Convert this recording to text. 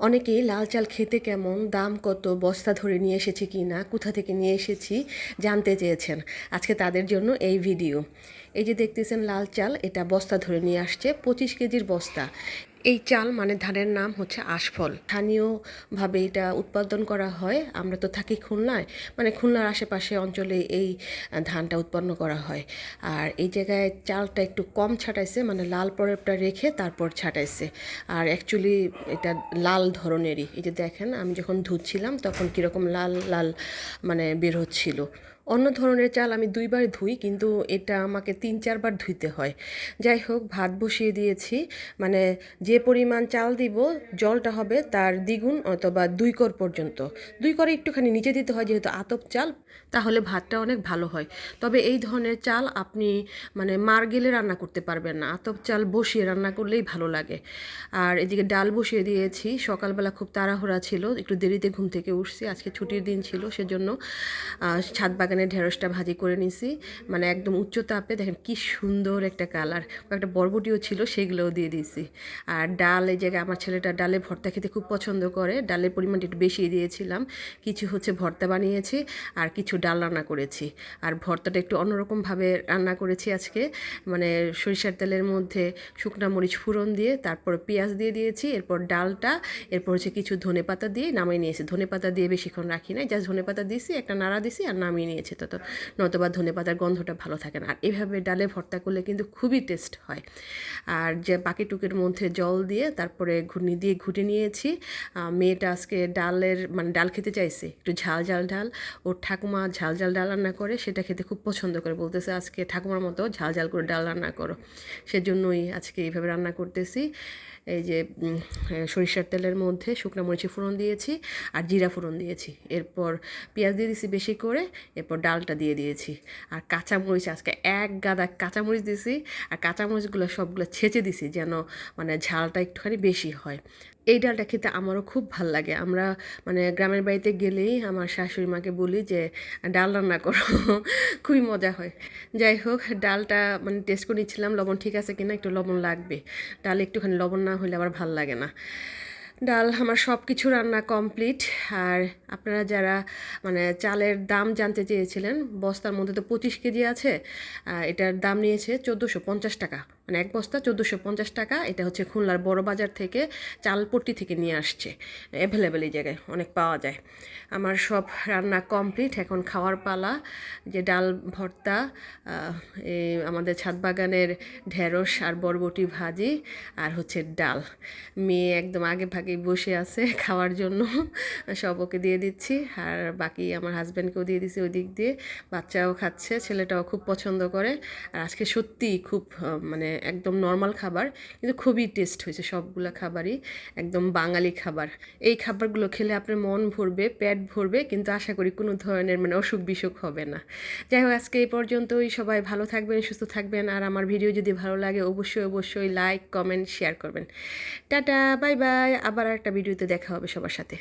অনেকেই লাল চাল খেতে কেমন, দাম কত, বস্তা ধরে নিয়ে এসেছি কি না, কোথা থেকে নিয়ে এসেছি জানতে চেয়েছেন। আজকে তাদের জন্য এই ভিডিও। এই যে দেখতেছেন লাল চাল, এটা বস্তা ধরে নিয়ে আসছে, পঁচিশ কেজির বস্তা। এই চাল মানে ধানের নাম হচ্ছে আশফল। স্থানীয়ভাবে এটা উৎপাদন করা হয়। আমরা তো থাকি খুলনায়। মানে খুলনার আশেপাশে অঞ্চলে এই ধানটা উৎপন্ন করা হয়। আর এই জায়গায় চালটা একটু কম ছাটাইছে মানে লাল পরেরটা রেখে তারপর ছাটাইছে। আর অ্যাকচুয়ালি এটা লাল ধরনেরই। এই যে দেখেন, আমি যখন ধুচ্ছিলাম তখন কীরকম লাল লাল মানে বের হচ্ছিল। অন্য ধরনের চাল আমি দুইবার ধুই, কিন্তু এটা আমাকে তিন, চারবার ধুইতে হয়। যাই হোক, ভাত বসিয়ে দিয়েছি। মানে যে পরিমাণ চাল দিব, জলটা হবে তার দ্বিগুণ অথবা দুই কর পর্যন্ত। দুই করে একটুখানি নিচে দিতে হয়, যেহেতু আতপ চাল, তাহলে ভাতটা অনেক ভালো হয়। তবে এই ধরনের চাল আপনি মানে মার গেলে রান্না করতে পারবেন না। আতপ চাল বসিয়ে রান্না করলেই ভালো লাগে। আর এদিকে ডাল বসিয়ে দিয়েছি। সকালবেলা খুব তাড়াহুড়া ছিল, একটু দেরিতে ঘুম থেকে উঠছি। আজকে ছুটির দিন ছিল, সেজন্য ছাদ বাগানে ঢেঁড়সটা ভাজি করে নিছি। মানে একদম উচ্চ তাপে, দেখেন কি সুন্দর একটা কালার। একটা বরবটিও ছিল, সেগুলোও দিয়ে দিয়েছি। আর ডাল, এই জায়গায় আমার ছেলেটা ডালে ভর্তা খেতে খুব পছন্দ করে। ডালের পরিমাণটা একটু বেশি দিয়েছিলাম। কিছু হচ্ছে ভর্তা বানিয়েছি, আর কিছু ডাল রান্না করেছি। আর ভর্তাটা একটু অন্যরকমভাবে রান্না করেছি আজকে। মানে সরিষার তেলের মধ্যে শুকনো মরিচ ফুরন দিয়ে, তারপর পেঁয়াজ দিয়ে দিয়েছি, এরপর ডালটা, এরপর হচ্ছে কিছু ধনে পাতা দিয়ে নামিয়ে নিয়েছি। ধনে পাতা দিয়ে বেশিক্ষণ রাখি নাই, জাস্ট ধনে পাতা দিয়েছি একটা নাড়া দিয়েছি আর নামিয়ে নিয়েছি। তত নতবা ধনে পাতার গন্ধটা ভালো থাকে না। আর এভাবে ডালে ভর্তা করলে কিন্তু খুবই টেস্ট হয়। আর যে বাকি টুকের মধ্যে জল দিয়ে তারপরে ঘুর্নি দিয়ে ঘুটে নিয়েছি। মেয়েটা আজকে ডালের মানে ডাল খেতে চাইছে, একটু ঝাল ঝাল ডাল। ওর ঠাকুমা ঝাল ঝাল ডাল রান্না করে, সেটা খেতে খুব পছন্দ করে। বলতেছে, আজকে ঠাকুমার মতো ঝাল ঝাল করে ডাল রান্না করো। সেজন্যই আজকে এইভাবে রান্না করতেছি। এই যে সরিষার তেলের মধ্যে শুকনো মরিচি ফোড়ন দিয়েছি আর জিরা ফোড়ন দিয়েছি। এরপর পেঁয়াজ দিয়ে দিয়েছি বেশি করে। এরপর ডালটা দিয়ে দিয়েছি। আর কাঁচামরিচ আজকে এক গাদা কাঁচামরিচ দিয়েছি আর কাঁচামরিচগুলো সবগুলো ছেঁচে দিছি যেন মানে ঝালটা একটুখানি বেশি হয়। এই ডালটা খেতে আমারও খুব ভালো লাগে। আমরা মানে গ্রামের বাড়িতে গেলেই আমার শাশুড়ি মাকে বলি যে, ডাল রান্না করো। খুবই মজা হয়। যাই হোক, ডালটা মানে টেস্ট করে নিচ্ছিলাম। লবণ ঠিক আছে কিনা একটু লবণ লাগবে। ডাল একটুখানি লবণ না হলে আবার ভালো লাগে না। ডাল, আমার সব কিছু রান্না কমপ্লিট। আর আপনারা যারা মানে চালের দাম জানতে চেয়েছিলেন, বস্তার মধ্যে তো পঁচিশ কেজি আছে এটার দাম নিয়েছে চোদ্দোশো পঞ্চাশ টাকা। মানে এক বস্তা চোদ্দোশো পঞ্চাশ টাকা। এটা হচ্ছে খুলনার বড় বাজার থেকে চালপট্টি থেকে নিয়ে আসছে। অ্যাভেলেবেল এই জায়গায় অনেক পাওয়া যায়। আমার সব রান্না কমপ্লিট এখন খাওয়ার পালা। যে ডাল, ভর্তা আমাদের ছাদ বাগানের ঢেঁড়স আর বরবটি ভাজি আর হচ্ছে ডাল। মেয়ে একদম আগে ভাগে বসে আছে খাওয়ার জন্য। সব ওকে দিয়ে দিচ্ছি। আর বাকি আমার হাজব্যান্ডকেও দিয়ে দিচ্ছি ওই দিক দিয়ে। বাচ্চাও খাচ্ছে, ছেলেটাও খুব পছন্দ করে। আর আজকে সত্যিই খুব মানে একদম নর্মাল খাবার, কিন্তু খুবই টেস্ট হয়েছে সবগুলো খাবারই, একদম বাঙালি খাবার। এই খাবারগুলো খেলে আপনার মন ভরবে, পেট ভরবে, কিন্তু আশা করি কোনো ধরনের মানে অসুখ বিসুখ হবে না। যাই হোক, আজকে এই পর্যন্তই, সবাই ভালো থাকবেন, সুস্থ থাকবেন, আর আমার ভিডিও যদি ভালো লাগে, অবশ্যই অবশ্যই লাইক কমেন্ট শেয়ার করবেন। টাটা বাই বাই আবার একটা ভিডিওতে দেখা হবে সবার সাথে।